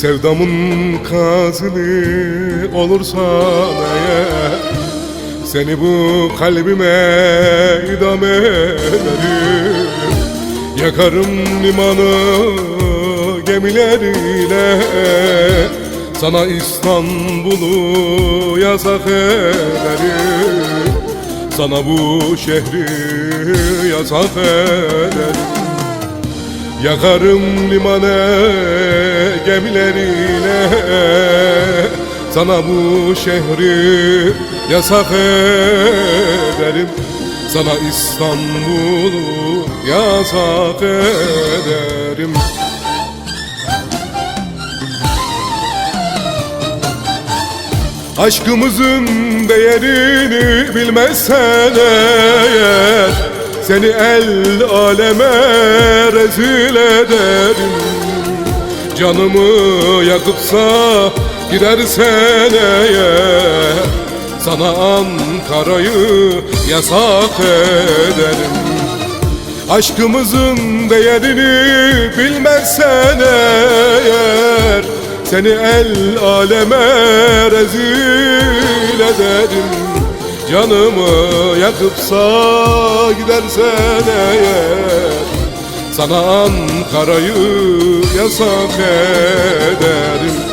Sevdamın kazını olursan eğer Seni bu kalbime idam ederim. Yakarım limanı gemileriyle Sana İstanbul'u yasak ederim. Sana bu şehri yasak ederim Yakarım limane gemileriyle Sana bu şehri yasak ederim. Sana İstanbul'u yasak ederim. Aşkımızın değerini bilmezsen eğer Seni el aleme rezil ederim. Canımı yakıpsa gidersen eğer Sana Ankara'yı yasak ederim. Aşkımızın değerini bilmezsen eğer Seni el aleme rezil ederim Canımı yakıpsa gidersen eğer Sana Ankara'yı yasak ederim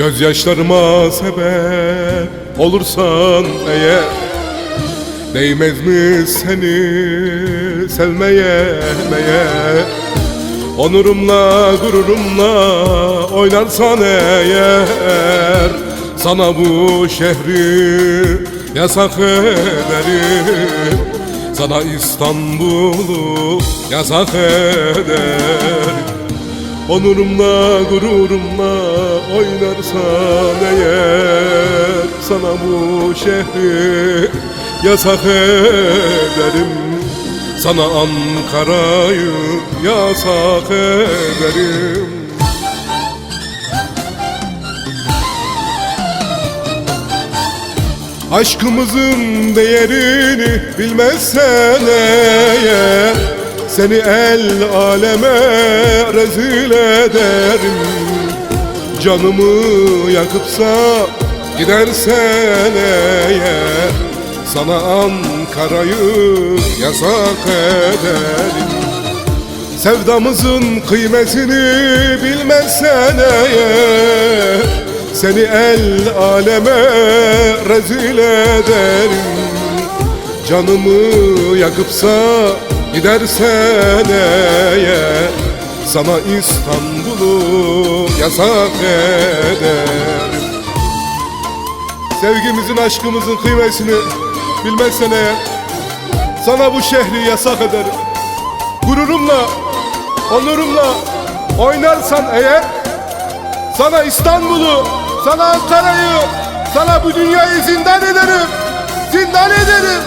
Gözyaşlarıma sebep olursan eğer Değmez mi seni sevmeye meğer Onurumla gururumla oynarsan eğer Sana bu şehri yasak ederim. Sana İstanbul'u yasak ederim Onurumla gururumla oynarsan eğer Sana bu şehri yasak ederim. Sana Ankara'yı yasak ederim. Aşkımızın değerini bilmezsen eğer Seni el aleme rezil ederim. Canımı yakıpsa gidersen eğer Sana Ankara'yı yasak ederim. Sevdamızın kıymetini bilmezsen eğer Seni el aleme rezil ederim. Canımı yakıpsa gidersen eğer Sana İstanbul'u yasak ederim Sevgimizin aşkımızın kıymetini bilmezsen eğer Sana bu şehri yasak ederim Gururumla, onurumla oynarsan eğer Sana İstanbul'u, sana Ankara'yı, sana bu dünyayı zindan ederim Zindan ederim,